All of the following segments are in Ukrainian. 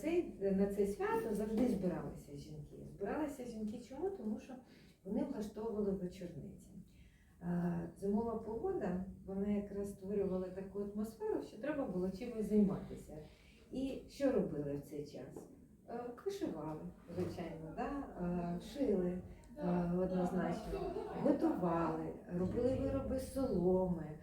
цей, на це свято завжди збиралися жінки. Збиралися жінки чому? Тому що вони влаштовували вечорниці. Е, Зимова погода, вона якраз створювала таку атмосферу, що треба було чимось займатися. І що робили в цей час? Е, Вишивали, звичайно, да? е, шили е, однозначно, готували, робили вироби соломи,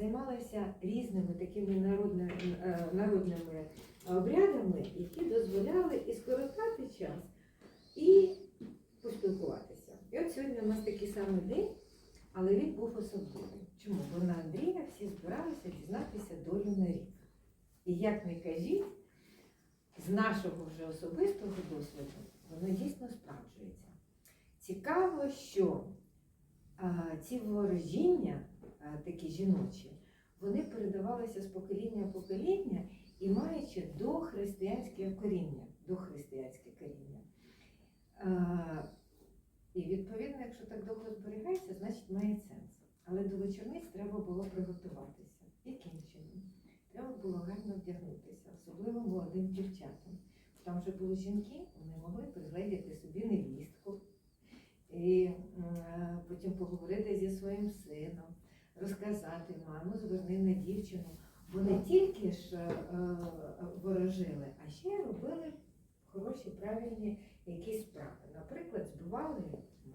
займалися різними такими народними, е, народними обрядами, які дозволяли і скоротати час, і поспілкуватися. І от сьогодні у нас такий самий день, але він був особливий. Чому? Бо на Андрія всі збиралися дізнатися долю на рік. І як не кажіть, з нашого вже особистого досвіду воно дійсно справджується. Цікаво, що а, ці ворожіння, такі жіночі, вони передавалися з покоління в покоління і маючи дохристиянське коріння. Дохристиянське коріння. І відповідно, якщо так довго зберігається, значить має сенс. Але до вечорниць треба було приготуватися. Яким чином? Треба було гарно вдягнутися, особливо молодим дівчатам. Там вже були жінки, вони могли пригледіти собі невістку і потім поговорити зі своїм сином, розказати, мамо, зверни на дівчину. Бо не тільки ж е, ворожили, а ще робили хороші, правильні якісь справи. Наприклад, збивали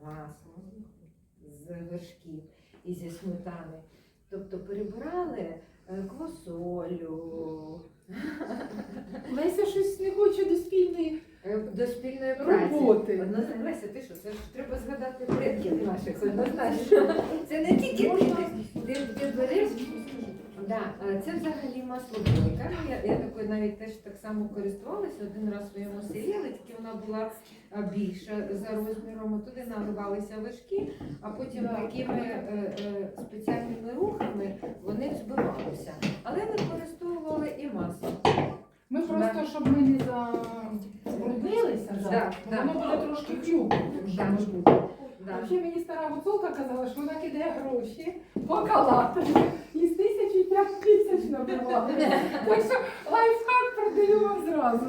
масло з вершків і зі сметани. Тобто перебирали е, квасолю, Леся щось не хоче до спільної. Е, До спільної праці. Роботи. Однозначно, ти що, це ж треба згадати предків наших однозначно. Це не тільки ти, ти, ти береш. Да, е, це взагалі масло бойка. Ну, Я, я такою навіть теж так само користувалася один раз в своєму селі, але тільки вона була е, більша за розміром. Туди наливалися вершки, а потім такими е, е, спеціальними рухами вони взбивалися. Але ми використовували і масло. Ми просто, щоб ми не забруднилися, Да, да, да. воно буде трошки хрюкати. Да. Да. Взагалі мені стара гуцулка казала, що вона кидає гроші по калату. І з тисячі п'ять тисяч набрала. Так що лайфхак вам зразу.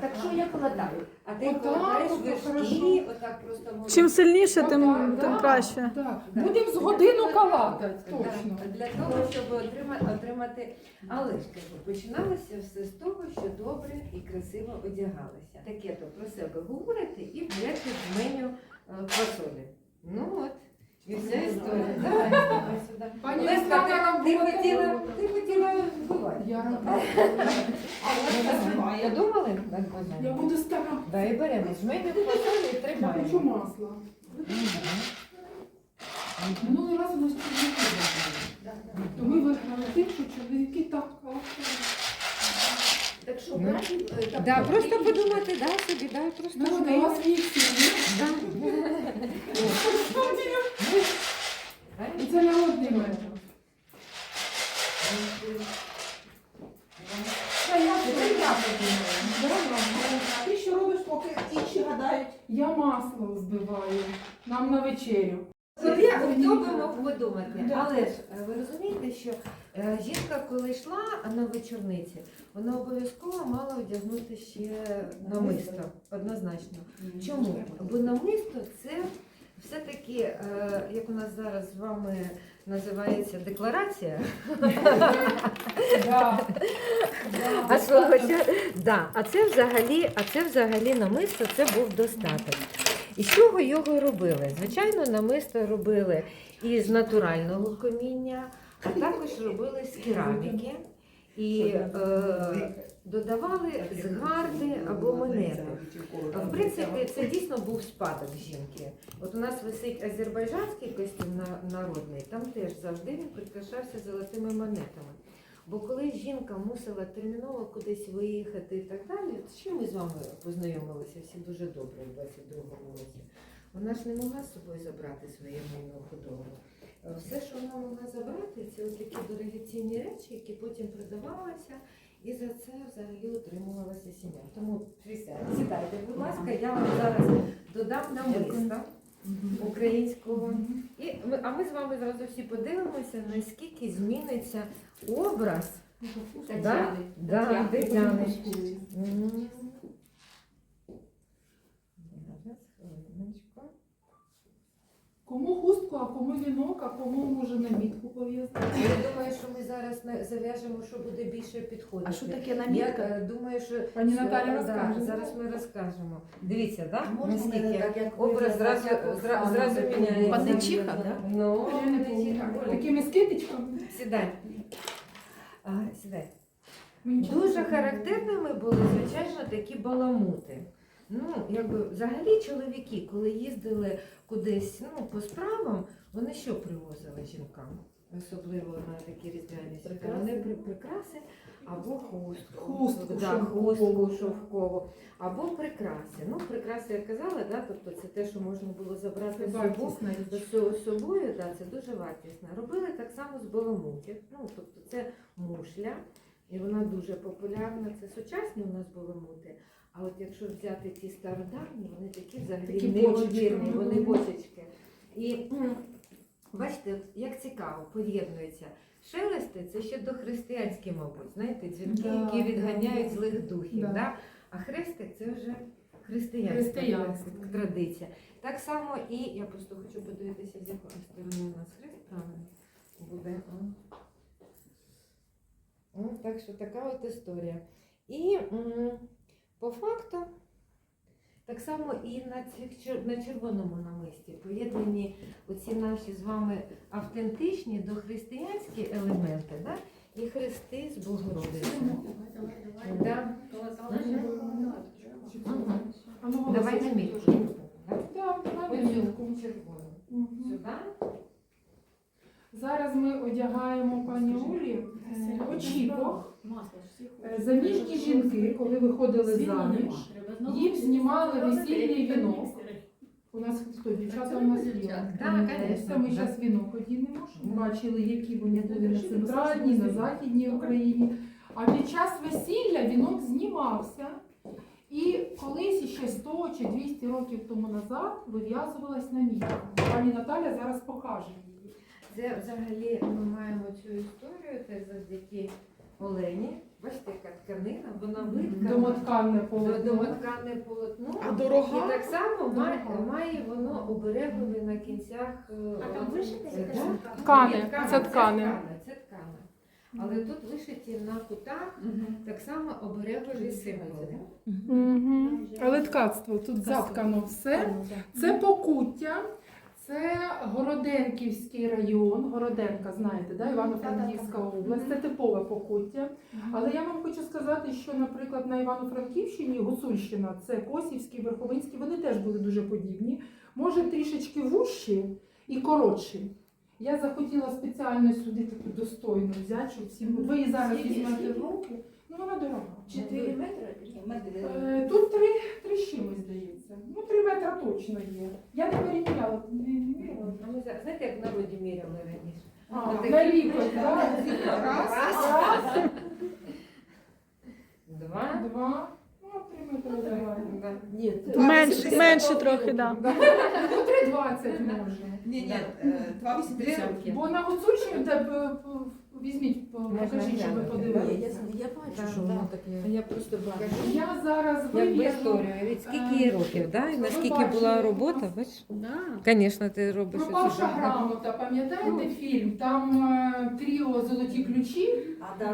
Так що я кладаю? А ти Отак, кладаєш вершки, хорошо. отак просто можна. Чим сильніше, тим, тим краще. Будемо з годину калатати, Да, точно. Для того, щоб отримати, отримати. Але ж кажу, починалося все з того, що добре і красиво одягалися. Таке то про себе говорити і берете в меню е, квасолі. Ну от. Давай, давай сюди. Пані Леська, Руслана, ти, нам ти буде хотіла, ти хотіла вбивати. Я, А думали над я буду стара. Дай беремо, жменю квасолі і Я тримаємо. хочу масла. Минулий раз у нас чоловіки були. То ми виграли тим, що чоловіки так калатали. Так що, Ну, так, да, просто подумати, да, собі, да, просто Ну, у вас віксі, Да. І це народний метод. Це я. А ти що робиш, поки інші гадають? Я масло збиваю. Нам на вечерю. Тоді хто би мог подумати. Да. Але ж е, ви розумієте, що е, жінка, коли йшла на вечорниці, вона обов'язково мала одягнути ще намисто. Однозначно. Чому? Бо намисто це все-таки, е, як у нас зараз з вами називається декларація. А свого да, а це взагалі, а це взагалі намисто це був достаток. І з чого його робили? Звичайно, намисто робили із натурального каміння, а також робили з кераміки і е, додавали з гарди або монети. В принципі, це дійсно був спадок жінки. От у нас висить азербайджанський костюм народний, там теж завжди він прикрашався золотими монетами. Бо коли жінка мусила терміново кудись виїхати і так далі, з чим ми з вами познайомилися всі дуже добре у 22-му році. Вона ж не могла з собою забрати своє майно худобу. Все, що вона могла забрати, це такі дорогоцінні речі, які потім продавалися, і за це взагалі утримувалася сім'я. Тому присядьте, сідайте, будь ласка, я вам зараз додам намиста українського. І ми, а ми з вами зразу всі подивимося, наскільки зміниться образ. Да, да, Тетяни. Кому хустку, а кому вінок, а кому може намітку пов'язати. Я думаю, що ми зараз на- зав'яжемо, що буде більше підходити. А що таке Я намітка? е, думаю, що Пані Наталя да, розкаже. зараз ми розкажемо. Дивіться, так? Можна Наскільки так, як образ зразу, зра- зразу міняється. Панничиха, да? Ну, Я не панничиха. Такими скидочками. Сідай. А, сідай. Мені Дуже характерними були, звичайно, такі баламути. Ну, якби взагалі чоловіки, коли їздили кудись ну, по справам, вони що привозили жінкам? Особливо на такі різдвяні свята. Вони при прикраси або хустку. Хустку да, шовкову. хустку шовкову, або прикраси. Ну, прикраси я казала, да, тобто це те, що можна було забрати з собою. З собою, да, це дуже вартісно. Робили так само з баламутів. Ну, тобто це мушля, і вона дуже популярна. Це сучасні у нас баламути. А от якщо взяти ті стародавні, вони такі взагалі Такі неймовірні, вони бочечки. І бачите, як цікаво, поєднується. Шелести це ще дохристиянські, мабуть, знаєте, дзвінки, Да, які відганяють да. злих духів. Да. Да? А хрестик це вже християнська традиція. Так само і я просто хочу подивитися, з якої сторони у нас хрест правильно буде. О. Так що така от історія. І по факту, так само і на, цих, на червоному намисті поєднані оці наші з вами автентичні дохристиянські елементи, да? і хрести з Богородицею. Да. Давай на мітку. Да? Червону. Сюди. Зараз ми одягаємо пані Олі очіпок. Е, Заміжні жінки, коли виходили заміж, їм знімали весільний вінок. У нас хто дівчата у нас є. Ми зараз вінок одінемо, щоб бачили, які вони були на центральній, на західній Україні. А під час весілля вінок знімався. І колись ще 100 чи 200 років тому назад вив'язувалась на мітку. Пані Наталя зараз покаже її. Це взагалі ми маємо цю історію теж завдяки Олені. Бачите, яка тканина, вона виткана. Домотканне До- полотно. Домоткане полотно. А дорога? І так само має, має воно оберегові на кінцях. е, А там от, вишите е, якась да? Ткани, це ткани. Це ткани, це ткани. Але тут вишиті на кутах так само оберегові символи. Але ткацтво тут заткано все. Це покуття, це Городенківський район, Городенка, знаєте, да? Івано-Франківська область. Це типове покуття. Але я вам хочу сказати, що, наприклад, на Івано-Франківщині Гуцульщина, це Косівський, Верховинський, вони теж були дуже подібні. Може, трішечки вужчі і коротші. Я захотіла спеціально сюди таку достойну взяти, щоб всі. Ви її зараз Скільки- візьмете скільки? в руки. Ну, вона дорога. Чотири метри? Ні, метри. Е, Тут три, три з чимось здається. Ну, три метра точно є. Я не переміряла, не, не міряла. А ми зараз, знаєте, як в народі міряли раніше? А, Отакі. на лікоть, так? Раз, два, Два. Три метри давай. да. Ні, Менше, менше трохи, да. Ну, три двадцять може. Ні, ні, Да. е. Бо на Гуцульщині де б, п- візьміть, покажіть, щоб ви подивилися. я, бачу, що воно таке. Я просто бачу. Я зараз Як історію, від скільки їй років, да? і наскільки була робота, бачиш? Да. Звісно, ти робиш Пропавша грамота, пам'ятаєте фільм? Там е, тріо золоті ключі.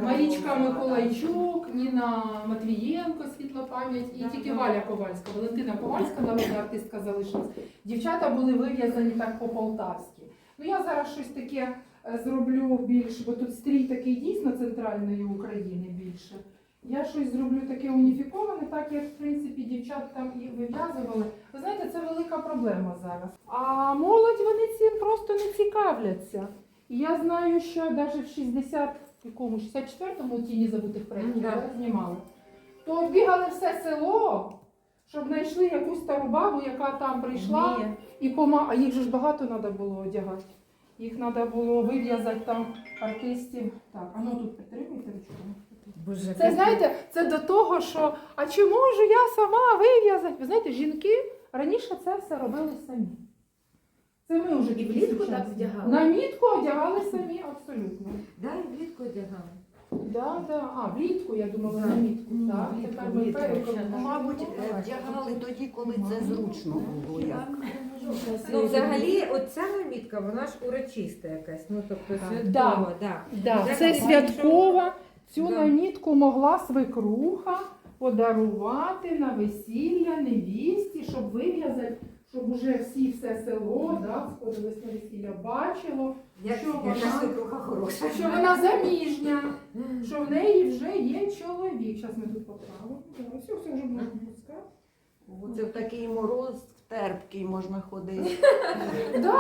Марічка Миколайчук, Ніна Матвієнко, світла пам'ять, і тільки. Валя Ковальська, Валентина Ковальська, народна артистка залишилась. Дівчата були вив'язані так по-полтавськи. Ну я зараз щось таке е, зроблю більш, бо тут стрій такий дійсно центральної України більше. Я щось зроблю таке уніфіковане, так як в принципі дівчат там і вив'язували. Ви знаєте, це велика проблема зараз. А молодь вони цим просто не цікавляться. І я знаю, що навіть в 60 якому 64-му тіні забутих предків Мгм, да. знімали, то бігали все село, щоб знайшли якусь стару бабу, яка там прийшла Вміє. і пома. А їх же ж багато треба було одягати. Їх треба було вив'язати там артистів. Так, а ну тут підтримуйте ручку. Боже, Це знаєте, це до того, що а чи можу я сама вив'язати? Ви знаєте, жінки раніше це все робили самі. Це ми вже І влітку так вдягали? На мітку одягали самі абсолютно. Да, і влітку одягали. Да, да. А, влітку, я думала, на мітку. Ні, Так, влітку, тепер ми влітку. переконали. Мабуть, е, вдягали тоді, коли це зручно було. Як. Ну, взагалі, оця намітка, вона ж урочиста якась. Ну, тобто святкова, да. Да, Як це святкова. Цю Да. намітку могла свекруха подарувати на весілля невісті, щоб вив'язати, щоб уже всі все село да, сходилось на весілля, бачило, Я- Що яка вона? свекруха хороша. що вона заміжня, що в неї вже є чоловік. Зараз ми тут поправимо. Да, все, все вже можна пускати. Це в такий мороз терпкий можна ходити.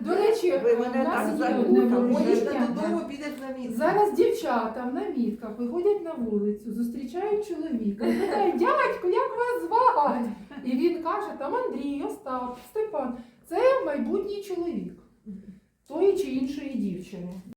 До речі, Ви у мене нас так є одне запутали. ворожіння. Додому підеш на місце. Зараз дівчата в намітках виходять на вулицю, зустрічають чоловіка, і питають, дядько, як вас звати? І він каже, там Андрій, Остап, Степан. Це майбутній чоловік тої чи іншої дівчини.